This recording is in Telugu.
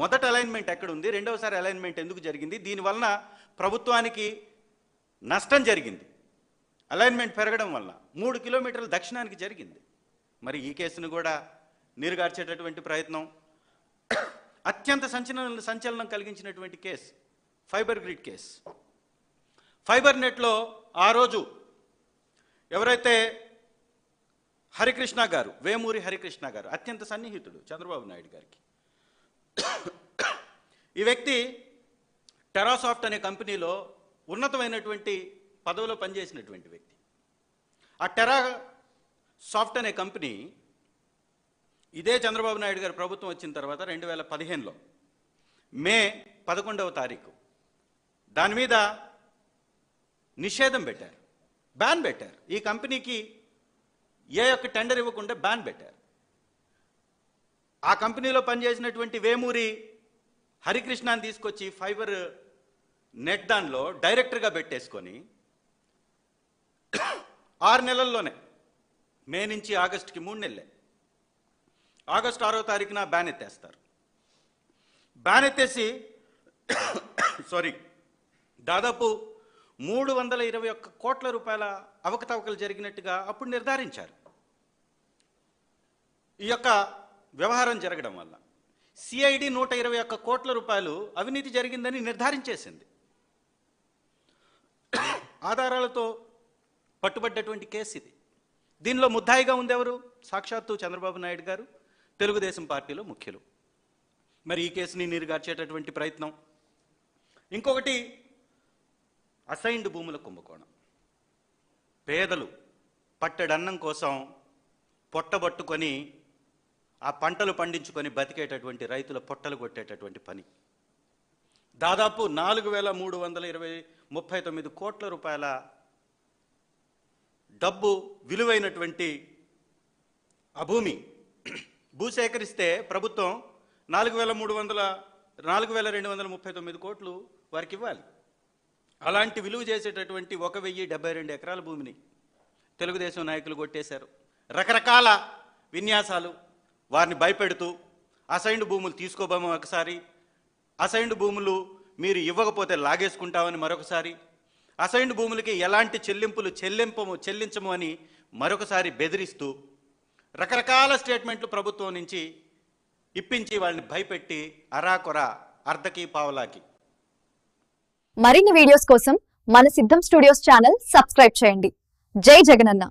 మొదట అలైన్మెంట్ ఎక్కడ ఉంది రెండవసారి అలైన్మెంట్ ఎందుకు జరిగింది? దీనివలన ప్రభుత్వానికి నష్టం జరిగింది. అలైన్మెంట్ పెరగడం వల్ల మూడు కిలోమీటర్ల దక్షిణానికి జరిగింది. మరి ఈ కేసును కూడా నీరుగార్చేటటువంటి ప్రయత్నం. అత్యంత సంచలన సంచలనం కలిగించినటువంటి case fibre grid case. Fibre నెట్లో ఆ రోజు ఎవరైతే హరికృష్ణ గారు వేమూరి హరికృష్ణ గారు అత్యంత సన్నిహితుడు చంద్రబాబు నాయుడు గారికి ఈ వ్యక్తి టెరాసాఫ్ట్ అనే కంపెనీలో ఉన్నతమైనటువంటి పదవిలో పనిచేసినటువంటి వ్యక్తి. ఆ టెరా సాఫ్ట్ అనే కంపెనీ ఇదే చంద్రబాబు నాయుడు గారి ప్రభుత్వం వచ్చిన తర్వాత రెండు వేల పదిహేనులో మే పదకొండవ తారీఖు దాని మీద నిషేధం పెట్టారు. బ్యాన్ పెట్టారు. ఈ కంపెనీకి ఏ యొక్క టెండర్ ఇవ్వకుండా బ్యాన్ పెట్టారు. ఆ కంపెనీలో పనిచేసినటువంటి వేమూరి హరికృష్ణాన్ని తీసుకొచ్చి ఫైబర్ నెట్ దానిలో డైరెక్టర్గా పెట్టేసుకొని ఆరు నెలల్లోనే మే నుంచి ఆగస్టుకి మూడు నెలలే. ఆగస్టు ఆరో తారీఖున బ్యాన్ ఎత్తేస్తారు. బ్యాన్ ఎత్తేసి సారీ దాదాపు మూడు వందల ఇరవై ఒక్క కోట్ల రూపాయల అవకతవకలు జరిగినట్టుగా అప్పుడు నిర్ధారించారు. ఈ యొక్క వ్యవహారం జరగడం వల్ల. సిఐడి నూట ఇరవై ఒక్క కోట్ల రూపాయలు అవినీతి జరిగిందని నిర్ధారించేసింది. ఆధారాలతో పట్టుబడ్డటువంటి కేసు ఇది. దీనిలో ముద్దాయిగా ఉంది ఎవరు సాక్షాత్తు చంద్రబాబు నాయుడు గారు తెలుగుదేశం పార్టీలో ముఖ్యులు. మరి ఈ కేసుని నీరుగార్చేటటువంటి ప్రయత్నం. ఇంకొకటి అసైన్డ్ భూముల కుంభకోణం. పేదలు పట్టెడన్నం కోసం పొట్టబట్టుకొని ఆ పంటలు పండించుకొని బతికేటటువంటి రైతుల పొట్టలు కొట్టేటటువంటి పని. దాదాపు నాలుగు వేల మూడు వందల ఇరవై ముప్పై తొమ్మిది కోట్ల రూపాయల డబ్బు విలువైనటువంటి ఆ భూమి. భూసేకరిస్తే ప్రభుత్వం నాలుగు వేల మూడు వందల నాలుగు వేల రెండు వందల ముప్పై తొమ్మిది కోట్లు వారికి ఇవ్వాలి. అలాంటి విలువ చేసేటటువంటి ఒక వెయ్యి డెబ్బై రెండు ఎకరాల భూమిని తెలుగుదేశం నాయకులు కొట్టేశారు. రకరకాల విన్యాసాలు వారిని భయపెడుతూ అసైన్డ్ భూములు తీసుకోబోమో ఒకసారి. అసైన్డ్ భూములు మీరు ఇవ్వకపోతే లాగేసుకుంటామని మరొకసారి. అసైన్డ్ భూములకి ఎలాంటి చెల్లింపులు చెల్లింపము చెల్లించము అని మరొకసారి బెదిరిస్తూ రకరకాల స్టేట్మెంట్లు ప్రభుత్వం నుంచి ఇప్పించి వాళ్ళని భయపెట్టి అరాకొర అర్ధకి పావలాకి. మరిన్ని వీడియోస్ కోసం మన సిద్ధం స్టూడియోస్ ఛానల్ సబ్స్క్రైబ్ చేయండి. జై జగనన్న.